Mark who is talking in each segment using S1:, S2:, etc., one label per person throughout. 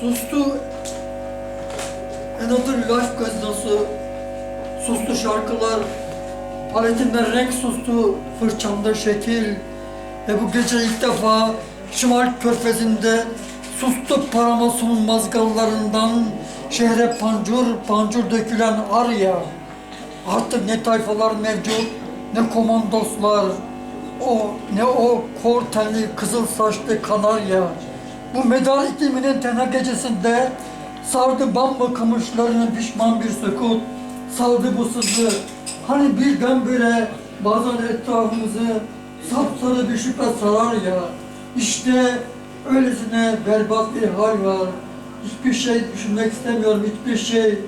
S1: Sustu. Another Life gazetesi Sustu şarkılar Paletimde renk sustu Fırçamda şekil. Ve bu gece ilk defa Şimal Körfezi'nde Sustu paramasun mazgallarından Şehre pancur pancur dökülen arya. Artık ne tayfalar mevcut Ne komandoslar o ne o kor tenli kızıl saçlı kanarya bu medar ikliminin tenha gecesinde sardı bamba kamışlarını pişman bir sükut sardı bu sızı. Hani birdenbire bazen etrafımızı sapsarı bir şüphe sarar ya. İşte öylesine berbat bir hal var. Hiçbir şey düşünmek istemiyorum hiçbir şey.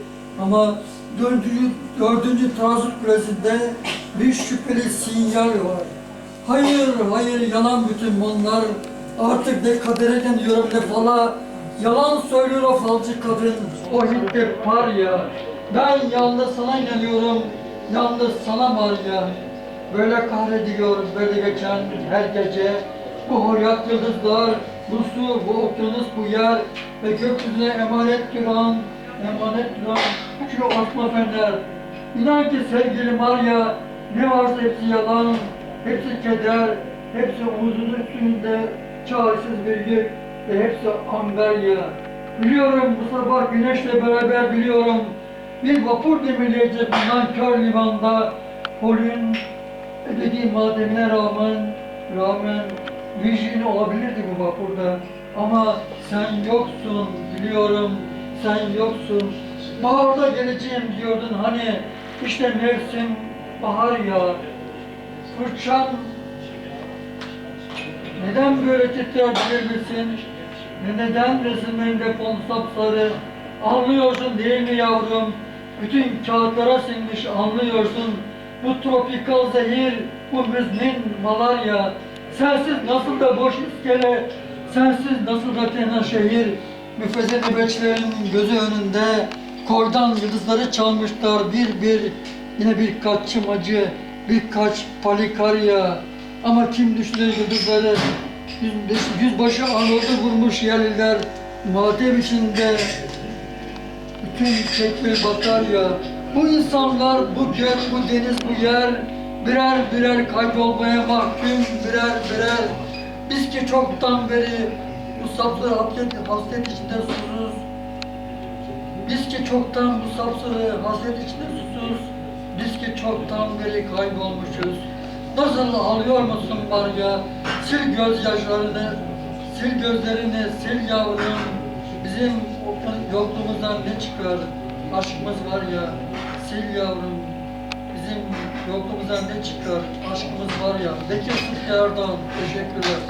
S1: Ama dördüncü, dördüncü trafik kulesinde bir şüpheli sinyal var. Hayır, hayır, yalan bütün bunlar. Artık ne kadere diyorum ne fala. Yalan söylüyor o falcı kadın, o hitte par ya. Ben yalnız sana inanıyorum, yalnız sana var ya. Böyle kahrediyor, böyle geçen her gece. Bu horyat yıldızlar, bu su, bu okyanus, bu yer ve gökyüzüne emanet duran, emanet duran şu asma fener. İnan ki sevgilim var ya, ne varsa hepsi yalan, hepsi keder, hepsi omuzun üstünde çaresiz bir yük ve hepsi amberya. Biliyorum bu sabah güneşle beraber biliyorum, bir vapur demirleyecek nankör limanda, Polin ödediği mademine rağmen, rağmen vijin olabilirdi bu vapurda. Ama sen yoksun, biliyorum, sen yoksun. Baharda geleceğim diyordun hani, işte mevsim bahar ya. Fırçam neden böyle titrer bilir misin? Ve neden resimlerinde fon sapsarı? Anlıyorsun değil mi yavrum? Bütün kağıtlara sinmiş anlıyorsun. Bu tropikal zehir, bu müzmin malarya. Sensiz nasıl da boş iskele, sensiz nasıl da tenha şehir. Müfeze nöbetçilerin gözü önünde koydan yıldızları çalmışlar bir bir. Yine birkaç çımacı, birkaç palikarya. Ama kim düşünür yıldızları? Yüz, yüzbaşı Anadolu vurmuş yerliler. Matem içinde bütün şekli batarya. Bu insanlar, bu gök, bu deniz, bu yer birer birer kaybolmaya mahkum birer birer. Biz ki çoktan beri bu sapsarı hasret, hasret içinde susuz. Biz ki çoktan bu sapsarı hasret içinde susuz. Biz ki çoktan beri kaybolmuşuz. Nasıl ağlıyor musun var ya? Sil gözyaşlarını, sil gözlerini, sil yavrum. Bizim yokluğumuzdan ne çıkar? Aşkımız var ya, sil yavrum. Bizim yokluğumuzdan ne çıkar? Aşkımız var ya. Bekir Sıtkı Erdoğan, teşekkürler.